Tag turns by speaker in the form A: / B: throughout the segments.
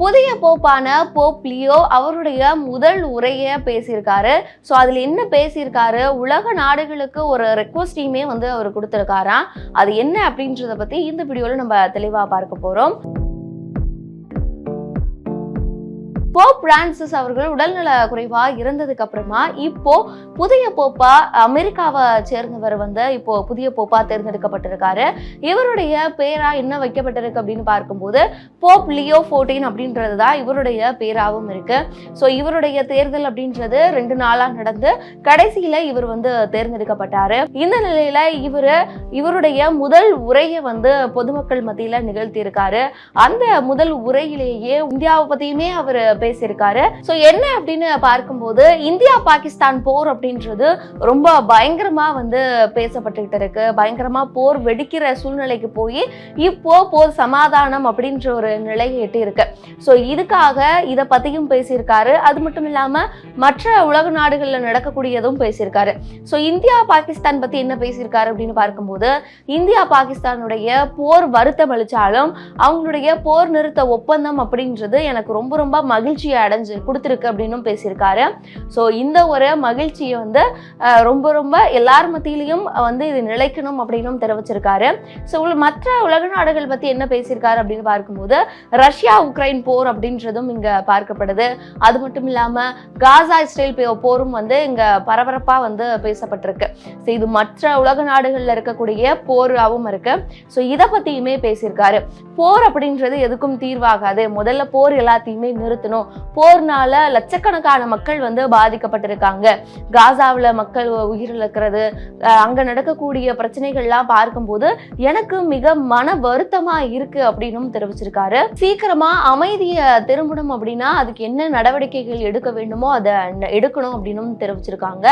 A: புதிய போப்பான Pope Leo அவருடைய முதல் உரையை பேசியிருக்காரு. ஸோ அதில் என்ன பேசியிருக்காரு? உலக நாடுகளுக்கு ஒரு ரெக்வஸ்டையுமே வந்து அவர் கொடுத்துருக்காராம். அது என்ன அப்படின்றத பற்றி இந்த வீடியோவில் நம்ம தெளிவாக பார்க்க போகிறோம் போப் பிரான்சிஸ் அவர்கள் உடல்நல குறைவா இருந்ததுக்கு அப்புறமா இப்போ புதிய போப்பா அமெரிக்காவை சேர்ந்தவர் வந்து இப்போ புதிய போப்பா தேர்ந்தெடுக்கப்பட்டிருக்காரு. இவருடைய பேரா என்ன வைக்கப்பட்டிருக்கு அப்படின்னு பார்க்கும்போது போப் லியோ ஃபோர்டீன் அப்படின்றது தான் இவருடைய பேராவும் இருக்கு. ஸோ இவருடைய தேர்தல் அப்படின்றது ரெண்டு நாளா நடந்து கடைசியில இவர் வந்து தேர்ந்தெடுக்கப்பட்டாரு. இந்த நிலையில இவர் இவருடைய முதல் உரையை வந்து பொதுமக்கள் மத்தியில நிகழ்த்தி இருக்காரு அந்த முதல் உரையிலேயே இந்தியாவை பத்தியுமே அவர் பேசியிருக்காரு. ஸோ என்ன அப்படின்னு பார்க்கும்போது இந்தியா பாகிஸ்தான் போர் அப்படின்றது ரொம்ப பயங்கரமா வந்து பேசப்பட்டுக்கிட்டு இருக்கு. பயங்கரமா போர் வெடிக்கிற சூழ்நிலைக்கு போய் இப்போ போர் சமாதானம் அப்படின்ற ஒரு நிலை எட்டி இருக்கு. ஸோ இதுக்காக இதை பத்தியும் பேசியிருக்காரு. அது மட்டும் இல்லாம மற்ற உலக நாடுகளில் நடக்கக்கூடியதும் பேசியிருக்காரு. ஸோ இந்தியா பாகிஸ்தான் பத்தி என்ன பேசியிருக்காரு அப்படின்னு பார்க்கும்போது இந்தியா பாகிஸ்தானுடைய போர் வருத்தம் அளிச்சாலும் அவங்களுடைய போர் நிறுத்த ஒப்பந்தம் அப்படின்றது எனக்கு ரொம்ப ரொம்ப மகிழ்ச்சியை அடைஞ்சு கொடுத்துருக்கு அப்படின்னும் பேசியிருக்காரு. ஸோ இந்த ஒரு மகிழ்ச்சியை வந்து ரொம்ப ரொம்ப எல்லார் மத்தியிலையும் வந்து இது நிலைக்கணும் அப்படின்னும் தெரிவிச்சிருக்காரு. ஸோ மற்ற உலக நாடுகள் பற்றி என்ன பேசியிருக்காரு அப்படின்னு பார்க்கும்போது ரஷ்யா உக்ரைன் போர் அப்படின்றதும் இங்கே பார்க்கப்படுது. அது மட்டும் இல்லாமல் காசா இஸ்ரேல் பே- போரும் வந்து இங்கே பரபரப்பாக வந்து பேசப்பட்டிருக்கு. ஸோ இது மற்ற உலக நாடுகளில் இருக்கக்கூடிய போராகவும் இருக்கு. ஸோ இதை பற்றியுமே பேசியிருக்காரு. போர் அப்படின்றது எதுக்கும் தீர்வாகாது. முதல்ல போர் எல்லாத்தையுமே நிறுத்தணும். போர்னால லட்சக்கணக்கான மக்கள் வந்து பாதிக்கப்பட்டிருக்காங்க. காசாவில் மக்கள் உயிரிழக்கிறது அங்கே அங்க நடக்கக்கூடிய பிரச்சனைகள்லாம் பார்க்கும்போது எனக்கு மிக மன வருத்தமா இருக்கு அப்படின்னு தெரிவிச்சிருக்காரு. சீக்கிரமா அமைதியை திரும்பணும் அப்படின்னா அதுக்கு என்ன நடவடிக்கைகள் எடுக்க வேண்டுமோ அதை எடுக்கணும் அப்படின்னும் தெரிவிச்சிருக்காங்க.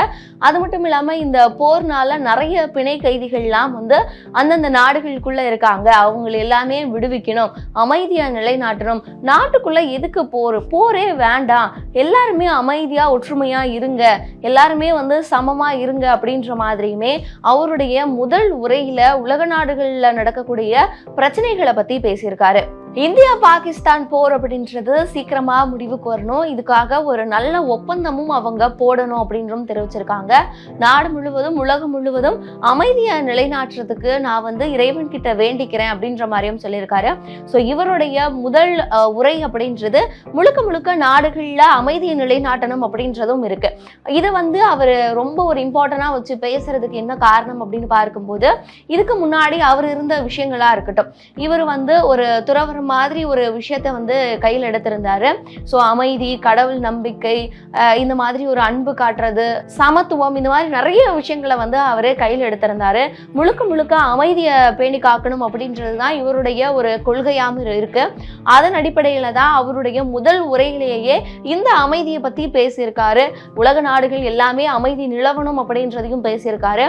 A: அது மட்டும் இல்லாம இந்த போர்னால நிறைய பிணை கைதிகள்லாம் வந்து அந்தந்த நாடுகளுக்குள்ள இருக்காங்க. அவங்களை எல்லாமே விடுவிக்கணும் அமைதியா நிலைநாட்டணும். நாட்டுக்குள்ள எதுக்கு போர் போரே வேண்டாம். எல்லாருமே அமைதியா ஒற்றுமையா இருங்க. எல்லாருமே வந்து சமமா இருங்க அப்படின்ற மாதிரியுமே அவருடைய முதல் உரையில உலக நாடுகளில் நடக்கக்கூடிய பிரச்சனைகளை பத்தி பேசியிருக்காரு. இந்தியா பாகிஸ்தான் போர் அப்படின்றது சீக்கிரமா முடிவுக்கு வரணும். இதுக்காக ஒரு நல்ல ஒப்பந்தமும் அவங்க போடணும் அப்படின்றும் தெரிவிச்சிருக்காங்க. நாடு முழுவதும் உலகம் முழுவதும் அமைதியை நிலைநாட்டுறதுக்கு நான் வந்து இறைவன் கிட்ட வேண்டிக்கிறேன் அப்படின்ற மாதிரியும் சொல்லியிருக்காரு. ஸோ இவருடைய முதல் உரை அப்படின்றது முழுக்க முழுக்க நாடுகளில் அமைதியை நிலைநாட்டணும் அப்படின்றதும் இருக்கு. இது வந்து அவர் ரொம்ப ஒரு இம்பார்ட்டண்டாக வச்சு பேசுறதுக்கு என்ன காரணம் அப்படின்னு பார்க்கும்போது இதுக்கு முன்னாடி அவர் இருந்த விஷயங்களா இருக்கட்டும். இவர் வந்து ஒரு துறவரம் மாதிரி ஒரு விஷயத்த வந்து கையில் எடுத்திருந்தாரு. ஸோ அமைதி கடவுள் நம்பிக்கை இந்த மாதிரி ஒரு அன்பு காட்டுறது சமத்துவம் இந்த மாதிரி நிறைய விஷயங்களை வந்து அவரே கையில் எடுத்திருந்தாரு. முழுக்க முழுக்க அமைதியை பேணி காக்கணும் அப்படின்றது தான் இவருடைய ஒரு கொள்கையாகவும் இருக்கு. அதன் அடிப்படையில் தான் அவருடைய முதல் உரையிலேயே இந்த அமைதியை பற்றி பேசியிருக்காரு. உலக நாடுகள் எல்லாமே அமைதி நிலவணும் அப்படின்றதையும் பேசியிருக்காரு.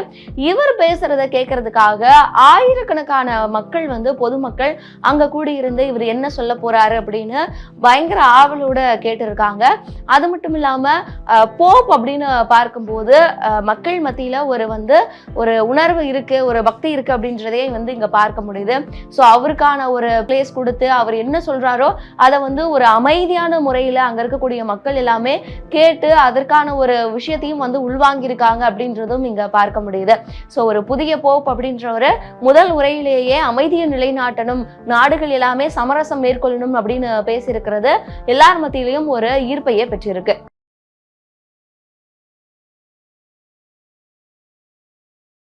A: இவர் பேசுறத கேட்கறதுக்காக ஆயிரக்கணக்கான மக்கள் வந்து பொதுமக்கள் அங்க கூடியிருந்து இவர் என்ன சொல்ல போறாரு அப்படின்னு பயங்கர ஆவலோட கேட்டிருக்காங்க. அது மட்டும் இல்லாம போப் அப்படின்னு பார்க்கும்போது மக்கள் மத்தியில ஒரு வந்து ஒரு உணர்வு இருக்கு ஒரு பக்தி இருக்கு அப்படின்றதே வந்து இங்க பார்க்க முடியுது. ஸோ அவருக்கான ஒரு பிளேஸ் கொடுத்து அவர் என்ன சொல்றாரோ அதை வந்து ஒரு அமைதியான முறையில அங்க இருக்கக்கூடிய மக்கள் எல்லாமே கேட்டு அதற்கான ஒரு விஷயத்தையும் வந்து உள்வாங்கியிருக்காங்க அப்படின்றதும் இங்க பார்க்க முடியுது. ஸோ ஒரு புதிய போப் அப்படின்றவர் முதல் உரையிலேயே அமைதியை நிலைநாட்டணும். நாடுகள் எல்லாமே சமரசம் மேற்கொள்ளணும் அப்படின்னு பேசியிருக்கிறது எல்லார் மத்தியிலையும் ஒரு ஈர்ப்பையே பெற்றிருக்கு.